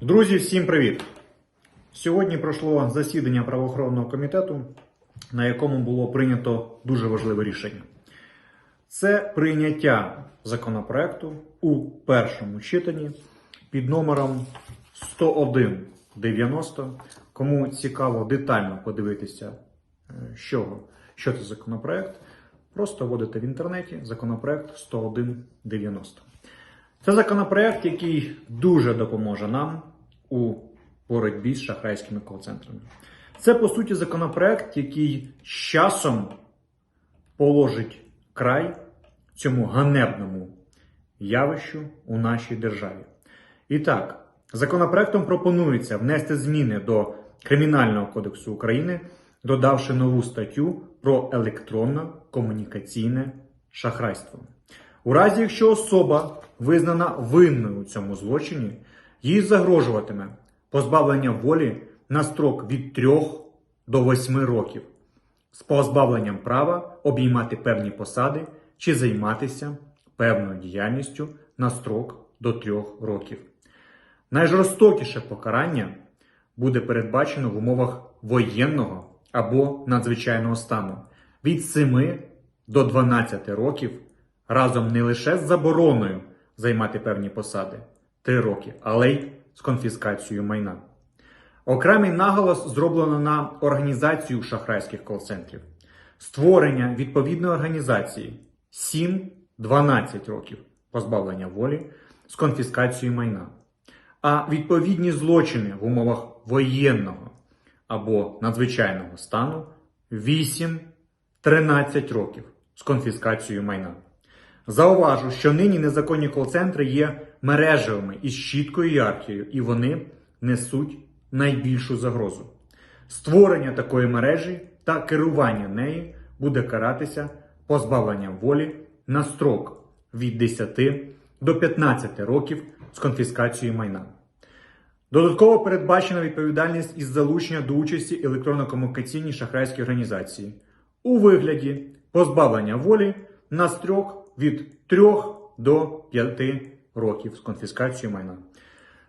Друзі, всім привіт! Сьогодні пройшло засідання правоохоронного комітету, на якому було прийнято дуже важливе рішення. Це прийняття законопроекту у першому читанні під номером 10190. Кому цікаво детально подивитися, е, що, що це законопроект, просто вводите в інтернеті законопроект 10190. Це законопроект, який дуже допоможе нам у боротьбі з шахрайськими кол-центрами. Це, по суті, законопроект, який з часом положить край цьому ганебному явищу у нашій державі. І так, законопроектом пропонується внести зміни до Кримінального кодексу України, додавши нову статтю про електронно-комунікаційне шахрайство. У разі, якщо особа визнана винною у цьому злочині, їй загрожуватиме позбавлення волі на строк від 3 до 8 років з позбавленням права обіймати певні посади чи займатися певною діяльністю на строк до 3 років. Найжорстокіше покарання буде передбачено в умовах воєнного або надзвичайного стану від 7 до 12 років разом не лише з забороною займати певні посади 3 роки, але й з конфіскацією майна. Окремий наголос зроблено на організацію шахрайських кол-центрів, створення відповідної організації 7-12 років позбавлення волі з конфіскацією майна, а відповідні злочини в умовах воєнного або надзвичайного стану 8-13 років з конфіскацією майна. Зауважу, що нині незаконні кол-центри є мережевими із чіткою ієрархією, і вони несуть найбільшу загрозу. Створення такої мережі та керування нею буде каратися позбавленням волі на строк від 10 до 15 років з конфіскацією майна. Додатково передбачена відповідальність із залучення до участі електронно-комунікаційній шахрайській організації у вигляді позбавлення волі на строк від 3 до 5 років з конфіскацією майна.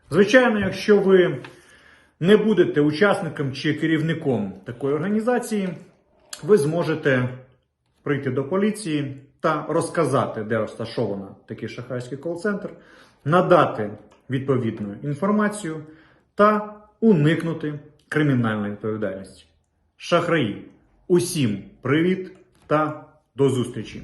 Звичайно, якщо ви не будете учасником чи керівником такої організації, ви зможете прийти до поліції та розказати, де розташовано такий шахрайський кол-центр, надати відповідну інформацію та уникнути кримінальної відповідальності. Шахраї, усім привіт та до зустрічі!